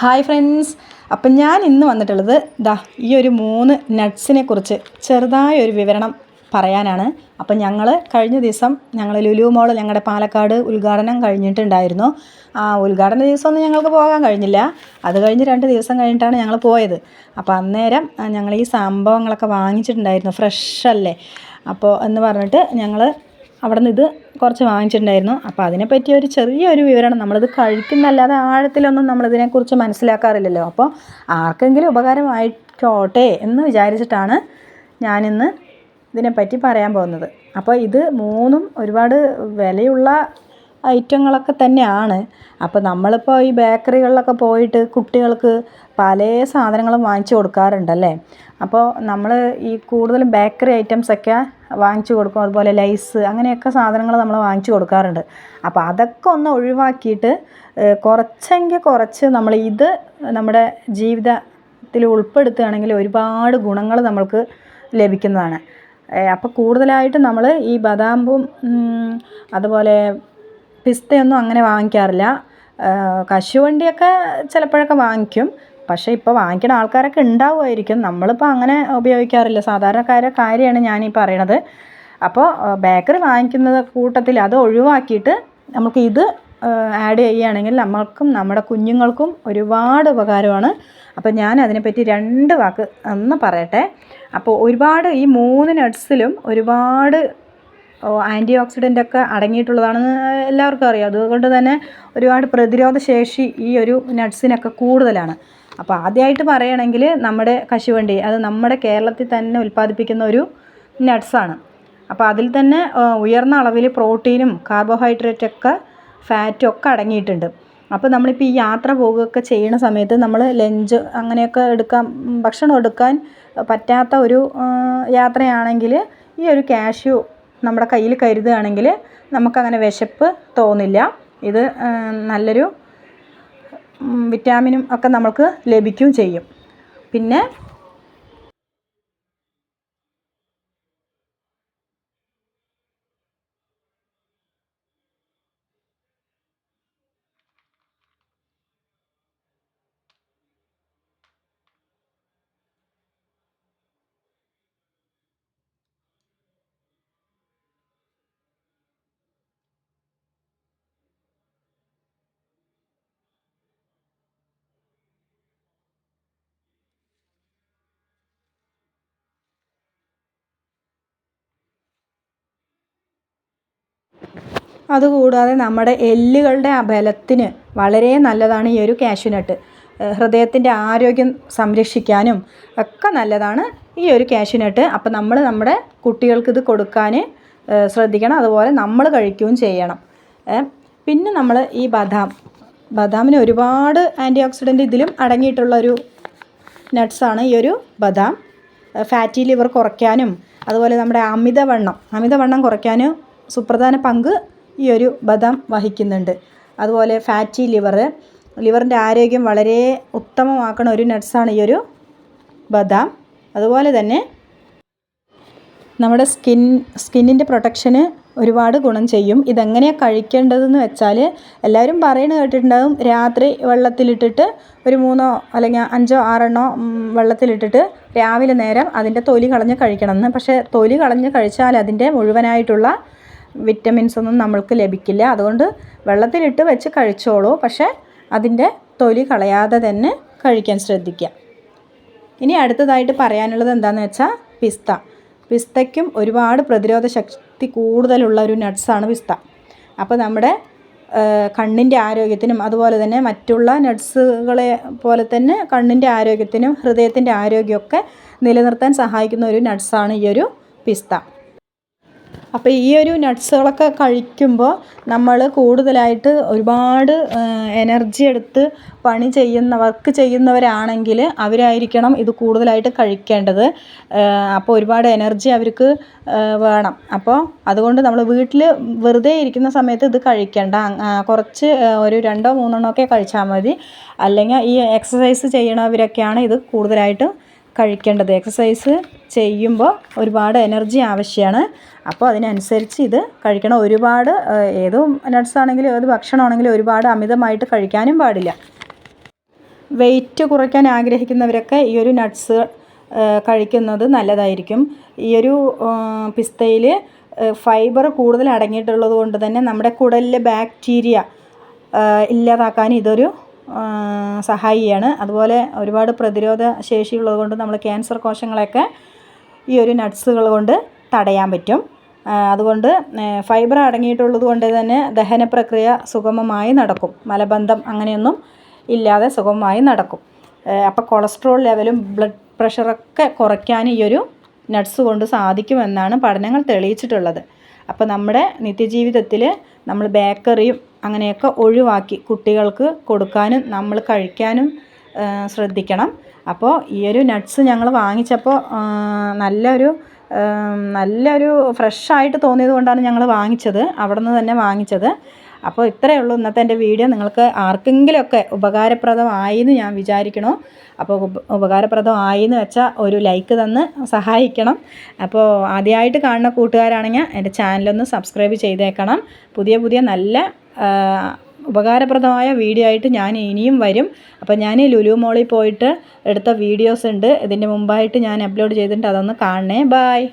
Hi friends അപ്പം ഞാൻ ഇന്ന് വന്നിട്ടുള്ളത് ദാ ഈ ഒരു മൂന്ന് നട്ട്സിനെ കുറിച്ച് ചെറുതായ ഒരു വിവരണം പറയാനാണ്. അപ്പം ഞങ്ങൾ കഴിഞ്ഞ ദിവസം ഞങ്ങൾ ലുലു മോൾ ഞങ്ങളുടെ പാലക്കാട് ഉദ്ഘാടനം കഴിഞ്ഞിട്ടുണ്ടായിരുന്നു. ആ ഉദ്ഘാടന ദിവസമൊന്നും ഞങ്ങൾക്ക് പോകാൻ കഴിഞ്ഞില്ല. അത് കഴിഞ്ഞ് രണ്ട് ദിവസം കഴിഞ്ഞിട്ടാണ് ഞങ്ങൾ പോയത്. അപ്പോൾ അന്നേരം ഞങ്ങൾ ഈ സംഭവങ്ങളൊക്കെ വാങ്ങിച്ചിട്ടുണ്ടായിരുന്നു ഫ്രഷ് അല്ലേ? അപ്പോൾ എന്ന് പറഞ്ഞിട്ട് ഞങ്ങൾ അവിടെ നിന്ന് ഇത് കുറച്ച് വാങ്ങിച്ചിട്ടുണ്ടായിരുന്നു. അപ്പോൾ അതിനെപ്പറ്റി ഒരു ചെറിയൊരു വിവരണം നമ്മളിത് കഴിക്കുന്നല്ലാതെ ആഴത്തിലൊന്നും നമ്മളിതിനെക്കുറിച്ച് മനസ്സിലാക്കാറില്ലല്ലോ. അപ്പോൾ ആർക്കെങ്കിലും ഉപകാരമായിക്കോട്ടെ എന്ന് വിചാരിച്ചിട്ടാണ് ഞാനിന്ന് ഇതിനെപ്പറ്റി പറയാൻ പോകുന്നത്. അപ്പോൾ ഇത് മൂന്നും ഒരുപാട് വിലയുള്ള ഐറ്റങ്ങളൊക്കെ തന്നെയാണ്. അപ്പോൾ നമ്മളിപ്പോൾ ഈ ബേക്കറികളിലൊക്കെ പോയിട്ട് കുട്ടികൾക്ക് പല സാധനങ്ങളും വാങ്ങിച്ചു കൊടുക്കാറുണ്ടല്ലേ? അപ്പോൾ നമ്മൾ ഈ കൂടുതലും ബേക്കറി ഐറ്റംസൊക്കെ വാങ്ങിച്ചു കൊടുക്കും. അതുപോലെ ലൈസ് അങ്ങനെയൊക്കെ സാധനങ്ങൾ നമ്മൾ വാങ്ങിച്ചു കൊടുക്കാറുണ്ട്. അപ്പോൾ അതൊക്കെ ഒന്ന് ഒഴിവാക്കിയിട്ട് കുറച്ചെങ്കിൽ കുറച്ച് നമ്മൾ ഇത് നമ്മുടെ ജീവിതത്തിൽ ഉൾപ്പെടുത്തുകയാണെങ്കിൽ ഒരുപാട് ഗുണങ്ങൾ നമ്മൾക്ക് ലഭിക്കുന്നതാണ്. അപ്പോൾ കൂടുതലായിട്ട് നമ്മൾ ഈ ബദാമ്പും അതുപോലെ പിസ്തയൊന്നും അങ്ങനെ വാങ്ങിക്കാറില്ല. കശുവണ്ടിയൊക്കെ ചിലപ്പോഴൊക്കെ വാങ്ങിക്കും. പക്ഷേ ഇപ്പോൾ വാങ്ങിക്കുന്ന ആൾക്കാരൊക്കെ ഉണ്ടാവുമായിരിക്കും. നമ്മളിപ്പോൾ അങ്ങനെ ഉപയോഗിക്കാറില്ല. സാധാരണക്കാരെ കാര്യമാണ് ഈ പറയണത്. അപ്പോൾ ബേക്കറി വാങ്ങിക്കുന്നത് കൂട്ടത്തിൽ അത് ഒഴിവാക്കിയിട്ട് നമുക്ക് ഇത് ആഡ് ചെയ്യുകയാണെങ്കിൽ നമ്മൾക്കും നമ്മുടെ കുഞ്ഞുങ്ങൾക്കും ഒരുപാട് ഉപകാരമാണ്. അപ്പോൾ ഞാൻ അതിനെപ്പറ്റി രണ്ട് വാക്ക് ഒന്ന് പറയട്ടെ. അപ്പോൾ ഒരുപാട് ഈ മൂന്ന് നട്ട്സിലും ഒരുപാട് ആന്റി ഓക്സിഡന്റ് ഒക്കെ അടങ്ങിയിട്ടുള്ളതാണെന്ന് എല്ലാവർക്കും അറിയാം. അതുകൊണ്ട് തന്നെ ഒരുപാട് പ്രതിരോധ ശേഷി ഈ ഒരു നട്ട്സിനൊക്കെ കൂടുതലാണ്. അപ്പോൾ ആദ്യമായിട്ട് പറയുകയാണെങ്കിൽ നമ്മുടെ കശുവണ്ടി അത് നമ്മുടെ കേരളത്തിൽ തന്നെ ഉൽപ്പാദിപ്പിക്കുന്ന ഒരു നട്ട്സാണ്. അപ്പോൾ അതിൽ തന്നെ ഉയർന്ന അളവിൽ പ്രോട്ടീനും കാർബോഹൈഡ്രേറ്റൊക്കെ ഫാറ്റും ഒക്കെ അടങ്ങിയിട്ടുണ്ട്. അപ്പോൾ നമ്മളിപ്പോൾ ഈ യാത്ര പോകുകയൊക്കെ ചെയ്യുന്ന സമയത്ത് നമ്മൾ ലഞ്ച് അങ്ങനെയൊക്കെ എടുക്കാൻ ഭക്ഷണം എടുക്കാൻ പറ്റാത്ത ഒരു യാത്രയാണെങ്കിൽ ഈ ഒരു കാഷ്യൂ നമ്മുടെ കയ്യിൽ കരുതുകയാണെങ്കിൽ നമുക്കങ്ങനെ വിശപ്പ് തോന്നില്ല. ഇത് നല്ലൊരു വിറ്റാമിനും ഒക്കെ നമുക്ക് ലഭിക്കുകയും ചെയ്യും. പിന്നെ അതുകൂടാതെ നമ്മുടെ എല്ലുകളുടെ ബലത്തിന് വളരെ നല്ലതാണ് ഈ ഒരു കാഷ്യൂനട്ട് ഹൃദയത്തിന്റെ ആരോഗ്യം സംരക്ഷിക്കാനും ഒക്കെ നല്ലതാണ് ഈ ഒരു കാഷ്യൂനട്ട് അപ്പോൾ നമ്മൾ നമ്മുടെ കുട്ടികൾക്ക് ഇത് കൊടുക്കാൻ ശ്രദ്ധിക്കണം. അതുപോലെ നമ്മൾ കഴിക്കുകയും ചെയ്യണം. പിന്നെ നമ്മൾ ഈ ബദാം. ബദാമിന് ഒരുപാട് ആന്റി ഓക്സിഡന്റ് ഇതിലും അടങ്ങിയിട്ടുള്ളൊരു നട്ട്സാണ് ഈ ഒരു ബദാം. ഫാറ്റി ലിവർ കുറയ്ക്കാനും അതുപോലെ നമ്മുടെ അമിതവണ്ണം. അമിതവണ്ണം കുറയ്ക്കാനും സുപ്രധാന പങ്ക് ഈ ഒരു ബദാം വഹിക്കുന്നുണ്ട്. അതുപോലെ ഫാറ്റി ലിവർ. ലിവറിന്റെ ആരോഗ്യം വളരെ ഉത്തമമാക്കണ ഒരു നട്ട്സാണ് ഈ ഒരു ബദാം. അതുപോലെ തന്നെ നമ്മുടെ സ്കിൻ സ്കിന്നിന്റെ പ്രൊട്ടക്ഷന് ഒരുപാട് ഗുണം ചെയ്യും. ഇതെങ്ങനെയാണ് കഴിക്കേണ്ടതെന്ന് വെച്ചാൽ എല്ലാവരും പറയുന്നത് കേട്ടിട്ടുണ്ടാകും രാത്രി വെള്ളത്തിലിട്ടിട്ട് ഒരു മൂന്നോ അല്ലെങ്കിൽ അഞ്ചോ ആറെണ്ണോ വെള്ളത്തിലിട്ടിട്ട് രാവിലെ നേരം അതിന്റെ തൊലി കളഞ്ഞ് കഴിക്കണം എന്ന്. പക്ഷേ തൊലി കളഞ്ഞ് കഴിച്ചാൽ അതിന്റെ മുഴുവനായിട്ടുള്ള വിറ്റമിൻസ് ഒന്നും നമ്മൾക്ക് ലഭിക്കില്ല. അതുകൊണ്ട് വെള്ളത്തിലിട്ട് വെച്ച് കഴിച്ചോളൂ. പക്ഷേ അതിന്റെ തൊലി കളയാതെ തന്നെ കഴിക്കാൻ ശ്രദ്ധിക്കുക. ഇനി അടുത്തതായിട്ട് പറയാനുള്ളത് എന്താണെന്ന് വെച്ചാൽ പിസ്ത. പിസ്തയ്ക്കും ഒരുപാട് പ്രതിരോധ ശക്തി കൂടുതലുള്ള ഒരു നട്ട്സാണ് പിസ്ത. അപ്പോൾ നമ്മുടെ കണ്ണിന്റെ ആരോഗ്യത്തിനും അതുപോലെ തന്നെ മറ്റുള്ള നട്ട്സുകളെ പോലെ തന്നെ കണ്ണിന്റെ ആരോഗ്യത്തിനും ഹൃദയത്തിന്റെ ആരോഗ്യമൊക്കെ നിലനിർത്താൻ സഹായിക്കുന്ന ഒരു നട്ട്സാണ് ഈ ഒരു പിസ്ത. അപ്പോൾ ഈ ഒരു നട്ട്സുകളൊക്കെ കഴിക്കുമ്പോൾ നമ്മൾ കൂടുതലായിട്ട് ഒരുപാട് എനർജി എടുത്ത് പണി ചെയ്യുന്ന വർക്ക് ചെയ്യുന്നവരാണെങ്കിൽ അവരായിരിക്കണം ഇത് കൂടുതലായിട്ട് കഴിക്കേണ്ടത്. അപ്പോൾ ഒരുപാട് എനർജി അവർക്ക് വേണം. അപ്പോൾ അതുകൊണ്ട് നമ്മൾ വീട്ടിൽ വെറുതെ ഇരിക്കുന്ന സമയത്ത് ഇത് കഴിക്കേണ്ട. കുറച്ച് ഒരു രണ്ടോ മൂന്നെണ്ണോ ഒക്കെ കഴിച്ചാൽ മതി. അല്ലെങ്കിൽ ഈ എക്സസൈസ് ചെയ്യണവരൊക്കെയാണ് ഇത് കൂടുതലായിട്ടും കഴിക്കേണ്ടത്. എക്സസൈസ് ചെയ്യുമ്പോൾ ഒരുപാട് എനർജി ആവശ്യമാണ് അപ്പോൾ അതിനനുസരിച്ച് ഇത് കഴിക്കണം. ഒരുപാട് ഏത് നട്ട്സ് ആണെങ്കിലും ഏത് ഭക്ഷണമാണെങ്കിലും ഒരുപാട് അമിതമായിട്ട് കഴിക്കാനും പാടില്ല. വെയിറ്റ് കുറയ്ക്കാൻ ആഗ്രഹിക്കുന്നവരൊക്കെ ഈ ഒരു നട്ട്സ് കഴിക്കുന്നത് നല്ലതായിരിക്കും. ഈ ഒരു പിസ്തയിൽ ഫൈബർ കൂടുതൽ അടങ്ങിയിട്ടുള്ളത് കൊണ്ട് തന്നെ നമ്മുടെ കുടലിലെ ബാക്ടീരിയ ഇല്ലാതാക്കാൻ ഇതൊരു സഹായിയാണ്. അതുപോലെ ഒരുപാട് പ്രതിരോധ ശേഷിയുള്ളത് കൊണ്ട് നമ്മൾ ക്യാൻസർ കോശങ്ങളെയൊക്കെ ഈ ഒരു നട്ട്സുകൾ കൊണ്ട് തടയാൻ പറ്റും. അതുകൊണ്ട് ഫൈബർ അടങ്ങിയിട്ടുള്ളത് കൊണ്ട് തന്നെ ദഹന പ്രക്രിയ സുഗമമായി നടക്കും. മലബന്ധം അങ്ങനെയൊന്നും ഇല്ലാതെ സുഗമമായി നടക്കും. അപ്പോൾ കൊളസ്ട്രോൾ ലെവലും ബ്ലഡ് പ്രഷറൊക്കെ കുറയ്ക്കാൻ ഈ ഒരു നട്ട്സ് കൊണ്ട് സാധിക്കുമെന്നാണ് പഠനങ്ങൾ തെളിയിച്ചിട്ടുള്ളത്. അപ്പോൾ നമ്മുടെ നിത്യജീവിതത്തിൽ നമ്മൾ ബേക്കറിയും അങ്ങനെയൊക്കെ ഒഴിവാക്കി കുട്ടികൾക്ക് കൊടുക്കാനും നമ്മൾ കഴിക്കാനും ശ്രദ്ധിക്കണം. അപ്പോൾ ഈ ഒരു നട്ട്സ് ഞങ്ങൾ വാങ്ങിച്ചപ്പോൾ നല്ലൊരു നല്ലൊരു ഫ്രഷായിട്ട് തോന്നിയത് കൊണ്ടാണ് ഞങ്ങൾ വാങ്ങിച്ചത്. അവിടെ നിന്ന് തന്നെ വാങ്ങിച്ചത്. അപ്പോൾ ഇത്രയേ ഉള്ളൂ ഇന്നത്തെ എന്റെ വീഡിയോ നിങ്ങൾക്ക് ആർക്കെങ്കിലുമൊക്കെ ഉപകാരപ്രദമായി എന്ന് ഞാൻ വിചാരിക്കണോ. അപ്പോൾ ഉപ ഉപകാരപ്രദമായി എന്ന് വെച്ചാൽ ഒരു ലൈക്ക് തന്ന് സഹായിക്കണം. അപ്പോൾ ആദ്യമായിട്ട് കാണുന്ന കൂട്ടുകാരാണെങ്കിൽ എന്റെ ചാനലൊന്ന് സബ്സ്ക്രൈബ് ചെയ്തേക്കണം. പുതിയ പുതിയ നല്ല ഉപകാരപ്രദമായ വീഡിയോ ആയിട്ട് ഞാൻ ഇനിയും വരും. അപ്പോൾ ഞാൻ ലുലു മോളിൽ പോയിട്ട് എടുത്ത വീഡിയോസ് ഉണ്ട്. ഇതിന്റെ മുമ്പായിട്ട് ഞാൻ അപ്ലോഡ് ചെയ്തിട്ടുണ്ട്. അതൊന്ന് കാണണേ. ബായ്